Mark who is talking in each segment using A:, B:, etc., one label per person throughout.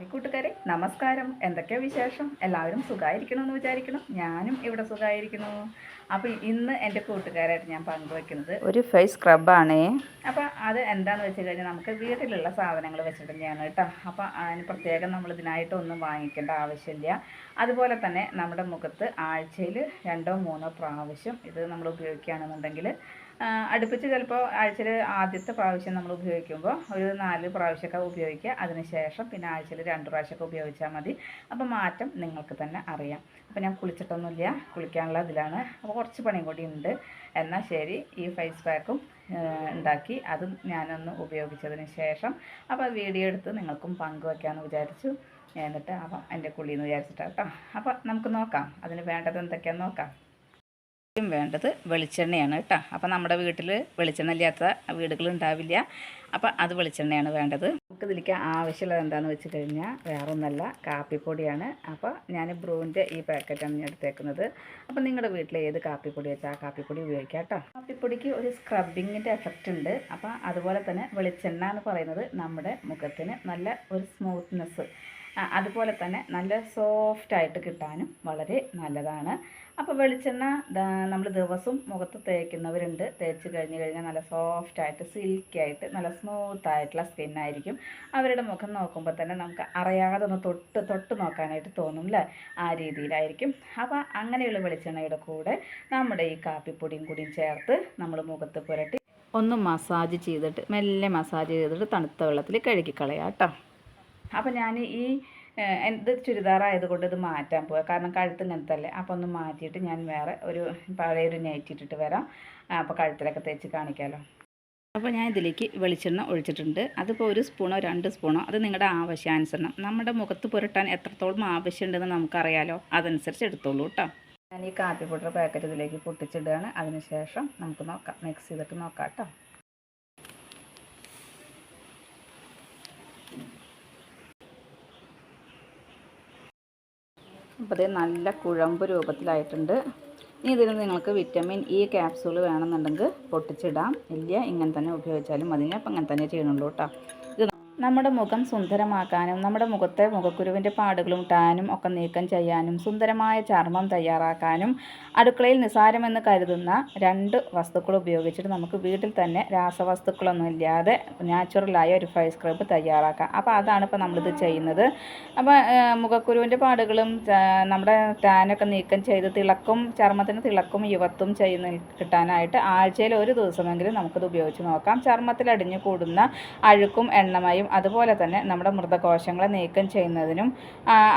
A: Hi കൂട്ടുകാരെ നമസ്കാരം. എന്തൊക്കെയാ വിശേഷം? എല്ലാവരും സുഖമായിരിക്കണമെന്ന് വിചാരിക്കണം ഞാനും ഇവിടെ സുഖമായിരിക്കുന്നു അപ്പോൾ ഇന്ന് എന്റെ കൂട്ടുകാരായിട്ട് ഞാൻ പങ്കുവെക്കുന്നത് ഒരു ഫേസ് സ്ക്രബാണേ. അപ്പോൾ അത് എന്താണെന്ന് വെച്ച് കഴിഞ്ഞാൽ നമുക്ക് വീട്ടിലുള്ള സാധനങ്ങൾ വെച്ചിട്ട് ഞാൻ കേട്ടോ. അപ്പോൾ അതിന് പ്രത്യേകം നമ്മൾ ഇതിനായിട്ടൊന്നും വാങ്ങിക്കേണ്ട ആവശ്യമില്ല. അതുപോലെ തന്നെ നമ്മുടെ മുഖത്ത് ആഴ്ചയിൽ രണ്ടോ മൂന്നോ പ്രാവശ്യം ഇത് നമ്മൾ ഉപയോഗിക്കുകയാണെന്നുണ്ടെങ്കിൽ അടുപ്പിച്ച് ചിലപ്പോൾ ആഴ്ചയിൽ ആദ്യത്തെ പ്രാവശ്യം നമ്മൾ ഉപയോഗിക്കുമ്പോൾ ഒരു നാല് പ്രാവശ്യമൊക്കെ ഉപയോഗിക്കുക. അതിനുശേഷം പിന്നെ ആഴ്ചയിൽ രണ്ട് പ്രാവശ്യമൊക്കെ ഉപയോഗിച്ചാൽ മതി. അപ്പോൾ മാറ്റം നിങ്ങൾക്ക് തന്നെ അറിയാം. അപ്പോൾ ഞാൻ കുളിച്ചിട്ടൊന്നുമില്ല. കുളിക്കാനുള്ള ഇതിലാണ്. അപ്പോൾ കുറച്ച് പണിയും കൂടി ഉണ്ട്. എന്നാൽ ശരി ഈ ഫേസ് പാക്കും ഉണ്ടാക്കി. അതും ഞാനൊന്ന് ഉപയോഗിച്ചതിന് ശേഷം അപ്പോൾ വീഡിയോ എടുത്ത് നിങ്ങൾക്കും പങ്കുവയ്ക്കാമെന്ന് വിചാരിച്ചു. എന്നിട്ട് അപ്പം എന്റെ കുളിയെന്ന് വിചാരിച്ചിട്ടാണ് കേട്ടോ. അപ്പോൾ നമുക്ക് നോക്കാം. അതിന് വേണ്ടത് എന്തൊക്കെയാണെന്ന് നോക്കാം. ആദ്യം വേണ്ടത് വെളിച്ചെണ്ണയാണ് കേട്ടോ. അപ്പോൾ നമ്മുടെ വീട്ടിൽ വെളിച്ചെണ്ണ ഇല്ലാത്ത വീടുകൾ ഉണ്ടാവില്ല അപ്പോൾ അത് വെളിച്ചെണ്ണയാണ് വേണ്ടത്. നമുക്ക് ഇതിലേക്ക് ആവശ്യമുള്ളത് എന്താണെന്ന് വെച്ച് കഴിഞ്ഞാൽ വേറൊന്നല്ല കാപ്പിപ്പൊടിയാണ്. അപ്പോൾ ഞാൻ ബ്രൂവിന്റെ ഈ പാക്കറ്റാണ് ഞാൻ എടുത്തേക്കുന്നത്. അപ്പോൾ നിങ്ങളുടെ വീട്ടിൽ ഏത് കാപ്പിപ്പൊടി വെച്ചാൽ ആ കാപ്പിപ്പൊടി ഉപയോഗിക്കാം കേട്ടോ. കാപ്പിപ്പൊടിക്ക് ഒരു സ്ക്രബിങ്ങിന്റെ എഫക്റ്റ് ഉണ്ട്. അപ്പോൾ അതുപോലെ തന്നെ വെളിച്ചെണ്ണ എന്ന് പറയുന്നത് നമ്മുടെ മുഖത്തിന് നല്ല ഒരു സ്മൂത്ത്നെസ് അതുപോലെ തന്നെ നല്ല സോഫ്റ്റ് ആയിട്ട് കിട്ടാനും വളരെ നല്ലതാണ്. അപ്പോൾ വെളിച്ചെണ്ണ നമ്മൾ ദിവസവും മുഖത്ത് തേക്കുന്നവരുണ്ട്. തേച്ച് കഴിഞ്ഞ് കഴിഞ്ഞാൽ നല്ല സോഫ്റ്റ് ആയിട്ട് സിൽക്കി ആയിട്ട് നല്ല സ്മൂത്ത് ആയിട്ടുള്ള സ്കിന്നായിരിക്കും അവരുടെ മുഖം നോക്കുമ്പോൾ തന്നെ നമുക്ക് അറിയാതെ ഒന്ന് തൊട്ട് തൊട്ട് നോക്കാനായിട്ട് തോന്നും അല്ലേ ആ രീതിയിലായിരിക്കും. അപ്പോൾ അങ്ങനെയുള്ള വെളിച്ചെണ്ണയുടെ കൂടെ നമ്മുടെ ഈ കാപ്പിപ്പൊടിയും കൂടിയും ചേർത്ത് നമ്മൾ മുഖത്ത് പുരട്ടി ഒന്ന് മസാജ് ചെയ്തിട്ട് മെല്ലെ മസാജ് ചെയ്തിട്ട് തണുത്ത വെള്ളത്തിൽ കഴുകിക്കളയാം കേട്ടോ അപ്പോൾ ഞാൻ ഈ ഇത് ചുരിദാറായതുകൊണ്ട് ഇത് മാറ്റാൻ പോവാം. കാരണം കഴുത്ത് ഇങ്ങനത്തെ അപ്പോൾ ഒന്ന് മാറ്റിയിട്ട് ഞാൻ വേറെ ഒരു പഴയൊരു നൈറ്റ് ഇട്ടിട്ട് വരാം. അപ്പോൾ കഴുത്തിലൊക്കെ തേച്ച് കാണിക്കാമല്ലോ അപ്പോൾ ഞാൻ ഇതിലേക്ക് വെളിച്ചെണ്ണ ഒഴിച്ചിട്ടുണ്ട്. അതിപ്പോൾ ഒരു സ്പൂണോ രണ്ട് സ്പൂണോ അത് നിങ്ങളുടെ ആവശ്യാനുസരണം. നമ്മുടെ മുഖത്ത് പുരട്ടാൻ എത്രത്തോളം ആവശ്യമുണ്ടെന്ന് നമുക്കറിയാലോ. അതനുസരിച്ച് എടുത്തോളൂ കേട്ടോ ഞാൻ ഈ കാപ്പി പൗഡർ പാക്കറ്റ് ഇതിലേക്ക് പൊട്ടിച്ചിടുകയാണ്. അതിനുശേഷം നമുക്ക് നോക്കാം. മിക്സ് ചെയ്തിട്ട് നോക്കാം കേട്ടോ അപ്പോൾ ഇത് നല്ല കുഴമ്പ് രൂപത്തിലായിട്ടുണ്ട്. ഇനി ഇതിൽ നിങ്ങൾക്ക് വിറ്റമിൻ ഇ ക്യാപ്സൂൾ വേണമെന്നുണ്ടെങ്കിൽ പൊട്ടിച്ചിടാം. ഇല്ല ഇങ്ങനെ തന്നെ ഉപയോഗിച്ചാലും മതി. അപ്പം അങ്ങനെ തന്നെ ചെയ്യണുള്ളൂ കേട്ടോ. നമ്മുടെ മുഖം സുന്ദരമാക്കാനും നമ്മുടെ മുഖത്തെ മുഖക്കുരുവിന്റെ പാടുകളും ടാനും ഒക്കെ നീക്കം ചെയ്യാനും സുന്ദരമായ ചർമ്മം തയ്യാറാക്കാനും അടുക്കളയിൽ നിസാരമെന്ന് കരുതുന്ന രണ്ട് വസ്തുക്കൾ ഉപയോഗിച്ചിട്ട് നമുക്ക് വീട്ടിൽ തന്നെ രാസവസ്തുക്കളൊന്നും ഇല്ലാതെ നാച്ചുറലായ ഒരു ഫേസ് സ്ക്രബ് തയ്യാറാക്കാം. അപ്പോൾ അതാണ് ഇപ്പോൾ നമ്മളിത് ചെയ്യുന്നത്. അപ്പോൾ മുഖക്കുരുവിന്റെ പാടുകളും നമ്മുടെ ടാനൊക്കെ നീക്കം ചെയ്ത് തിളക്കും ചർമ്മത്തിന് തിളക്കും യുവത്വം ചെയ്യുന്ന കിട്ടാനായിട്ട് ആഴ്ചയിൽ ഒരു ദിവസമെങ്കിലും നമുക്കിത് ഉപയോഗിച്ച് നോക്കാം. ചർമ്മത്തിൽ അടിഞ്ഞു കൂടുന്ന അഴുക്കും എണ്ണമയും അതുപോലെ തന്നെ നമ്മുടെ മൃതകോശങ്ങളെ നീക്കം ചെയ്യുന്നതിനും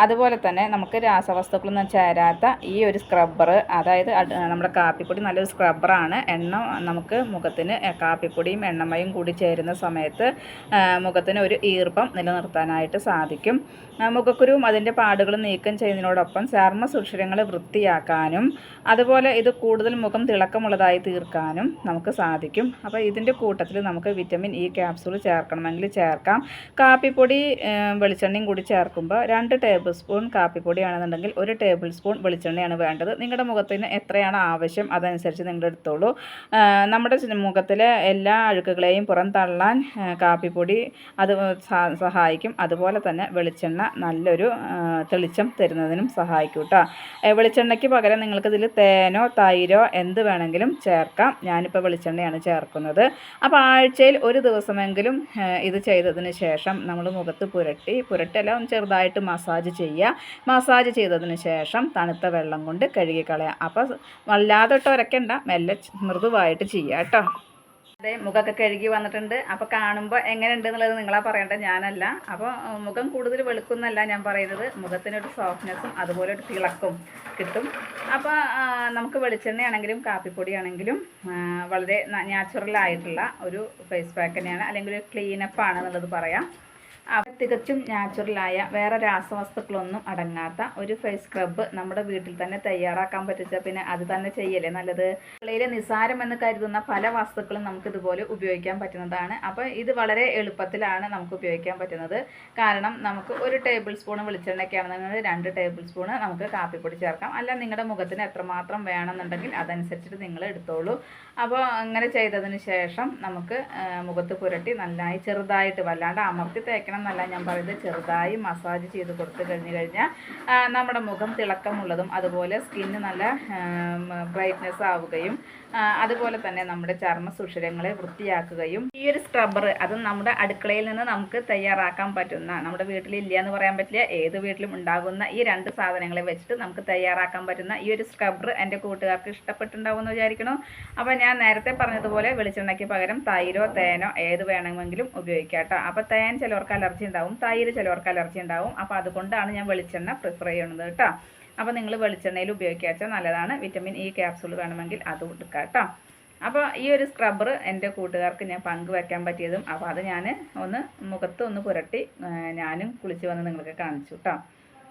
A: അതുപോലെ തന്നെ നമുക്ക് രാസവസ്തുക്കളൊന്നും ചേരാത്ത ഈ ഒരു സ്ക്രബ്ബർ അതായത് നമ്മുടെ കാപ്പിപ്പൊടി നല്ലൊരു സ്ക്രബ്ബറാണ് എണ്ണ നമുക്ക് മുഖത്തിന് കാപ്പിപ്പൊടിയും എണ്ണമയും കൂടി ചേരുന്ന സമയത്ത് മുഖത്തിന് ഒരു ഈർപ്പം നിലനിർത്താനായിട്ട് സാധിക്കും. മുഖക്കുരുവും അതിന്റെ പാടുകളും നീക്കം ചെയ്യുന്നതിനോടൊപ്പം ചർമ്മ സുഷിരങ്ങൾ വൃത്തിയാക്കാനും അതുപോലെ ഇത് കൂടുതൽ മുഖം തിളക്കമുള്ളതായി തീർക്കാനും നമുക്ക് സാധിക്കും. അപ്പോൾ ഇതിന്റെ കൂട്ടത്തിൽ നമുക്ക് വിറ്റമിൻ ഇ ക്യാപ്സൂൾ ചേർക്കണമെങ്കിൽ ചേർക്കാം. കാപ്പിപ്പൊടി വെളിച്ചെണ്ണയും കൂടി ചേർക്കുമ്പോൾ രണ്ട് ടേബിൾ സ്പൂൺ കാപ്പിപ്പൊടിയാണെന്നുണ്ടെങ്കിൽ ഒരു ടേബിൾ സ്പൂൺ വെളിച്ചെണ്ണയാണ് വേണ്ടത്. നിങ്ങളുടെ മുഖത്തിന് എത്രയാണ് ആവശ്യം അതനുസരിച്ച് നിങ്ങൾ എടുത്തോളൂ. നമ്മുടെ മുഖത്തിലെ എല്ലാ അഴുക്കുകളെയും പുറം തള്ളാൻ കാപ്പിപ്പൊടി അത് സഹായിക്കും. അതുപോലെ തന്നെ വെളിച്ചെണ്ണ നല്ലൊരു തെളിച്ചം തരുന്നതിനും സഹായിക്കും കേട്ടോ വെളിച്ചെണ്ണയ്ക്ക് പകരം നിങ്ങൾക്ക് ഇതിൽ തേനോ തൈരോ എന്ത് വേണമെങ്കിലും ചേർക്കാം. ഞാനിപ്പോൾ വെളിച്ചെണ്ണയാണ് ചേർക്കുന്നത്. അപ്പോൾ ആഴ്ചയിൽ ഒരു ദിവസമെങ്കിലും ഇത് ചെയ്തതിന് ശേഷം നമ്മൾ മുഖത്ത് പുരട്ടി പുരട്ടല്ല ഒന്ന് ചെറുതായിട്ട് മസാജ് ചെയ്യുക മസാജ് ചെയ്തതിന് ശേഷം തണുത്ത വെള്ളം കൊണ്ട് കഴുകിക്കളയാം. അപ്പോൾ വല്ലാതെ ഇട്ട് ഉരയ്ക്കണ്ട മെല്ലെ മൃദുവായിട്ട് ചെയ്യുക കേട്ടോ അതെ മുഖമൊക്കെ കഴുകി വന്നിട്ടുണ്ട്. അപ്പോൾ കാണുമ്പോൾ എങ്ങനെയുണ്ട് എന്നുള്ളത് നിങ്ങളാ പറയേണ്ടത് ഞാനല്ല. അപ്പോൾ മുഖം കൂടുതൽ വെളുക്കുന്നല്ല ഞാൻ പറയുന്നത്. മുഖത്തിനൊരു സോഫ്റ്റ്നെസ്സും അതുപോലെ ഒരു തിളക്കും കിട്ടും. അപ്പോൾ നമുക്ക് വെളിച്ചെണ്ണയാണെങ്കിലും കാപ്പിപ്പൊടിയാണെങ്കിലും വളരെ നാച്ചുറൽ ആയിട്ടുള്ള ഒരു ഫേസ് പാക്ക് തന്നെയാണ്. അല്ലെങ്കിൽ ഒരു ക്ലീനപ്പാണ് എന്നുള്ളത് പറയാം. തികച്ചും നാച്ചുറലായ വേറെ രാസവസ്തുക്കളൊന്നും അടങ്ങാത്ത ഒരു ഫേസ് സ്ക്രബ്ബ് നമ്മുടെ വീട്ടിൽ തന്നെ തയ്യാറാക്കാൻ പറ്റിച്ച പിന്നെ അത് തന്നെ ചെയ്യല്ലേ? നല്ലത്. നിസാരം നിസാരമെന്ന് കരുതുന്ന പല വസ്തുക്കളും നമുക്ക് ഇതുപോലെ ഉപയോഗിക്കാൻ പറ്റുന്നതാണ്. അപ്പോൾ ഇത് വളരെ എളുപ്പത്തിലാണ് നമുക്ക് ഉപയോഗിക്കാൻ പറ്റുന്നത്. കാരണം നമുക്ക് ഒരു ടേബിൾ സ്പൂൺ വെളിച്ചെണ്ണയ്ക്കാണെന്നുണ്ടെങ്കിൽ രണ്ട് ടേബിൾ സ്പൂണ് നമുക്ക് കാപ്പിപ്പൊടി ചേർക്കാം. അല്ല നിങ്ങളുടെ മുഖത്തിന് എത്രമാത്രം വേണമെന്നുണ്ടെങ്കിൽ അതനുസരിച്ചിട്ട് നിങ്ങൾ എടുത്തോളൂ. അപ്പോൾ അങ്ങനെ ചെയ്തതിന് ശേഷം നമുക്ക് മുഖത്ത് പുരട്ടി നന്നായി ചെറുതായിട്ട് വല്ലാണ്ട് അമർത്തി തേക്കണം എന്നല്ല ഞാൻ പറയുന്നത് ചെറുതായി മസാജ് ചെയ്ത് കൊടുത്തു കഴിഞ്ഞ് കഴിഞ്ഞാൽ നമ്മുടെ മുഖം തിളക്കമുള്ളതും അതുപോലെ സ്കിന്ന് നല്ല ബ്രൈറ്റ്നെസ് ആവുകയും അതുപോലെ തന്നെ നമ്മുടെ ചർമ്മ സുഷിരങ്ങളെ വൃത്തിയാക്കുകയും ഈ ഒരു സ്ക്രബ്ബർ അത് നമ്മുടെ അടുക്കളയിൽ നിന്ന് നമുക്ക് തയ്യാറാക്കാൻ പറ്റുന്ന നമ്മുടെ വീട്ടിൽ ഇല്ല എന്ന് പറയാൻ പറ്റില്ല ഏത് വീട്ടിലും ഉണ്ടാകുന്ന ഈ രണ്ട് സാധനങ്ങളെ വെച്ചിട്ട് നമുക്ക് തയ്യാറാക്കാൻ പറ്റുന്ന ഈ ഒരു സ്ക്രബ്ബർ എന്റെ കൂട്ടുകാർക്ക് ഇഷ്ടപ്പെട്ടുണ്ടാവുമെന്ന് വിചാരിക്കണം അപ്പോൾ ഞാൻ നേരത്തെ പറഞ്ഞതുപോലെ വെളിച്ചെണ്ണയ്ക്ക് പകരം തൈരോ തേനോ ഏത് വേണമെങ്കിലും ഉപയോഗിക്കാം കേട്ടോ. അപ്പോൾ തേൻ ചിലവർക്ക് അലർജി ഉണ്ടാവും. തൈര് ചിലവർക്ക് അലർജി ഉണ്ടാവും. അപ്പോൾ അതുകൊണ്ടാണ് ഞാൻ വെളിച്ചെണ്ണ പ്രിഫർ ചെയ്യുന്നത് കേട്ടോ. അപ്പോൾ നിങ്ങൾ വെളിച്ചെണ്ണയിൽ ഉപയോഗിക്കാച്ചാൽ നല്ലതാണ്. വിറ്റമിൻ ഇ ക്യാപ്സൂൾ വേണമെങ്കിൽ അതും എടുക്കാം കേട്ടോ. അപ്പോൾ ഈ ഒരു സ്ക്രബ്ബർ എന്റെ കൂട്ടുകാർക്ക് ഞാൻ പങ്കുവെക്കാൻ പറ്റിയതും അപ്പോൾ അത് ഞാൻ ഒന്ന് മുഖത്ത് ഒന്ന് പുരട്ടി ഞാനും കുളിച്ച് വന്ന് നിങ്ങൾക്ക് കാണിച്ചു കേട്ടോ.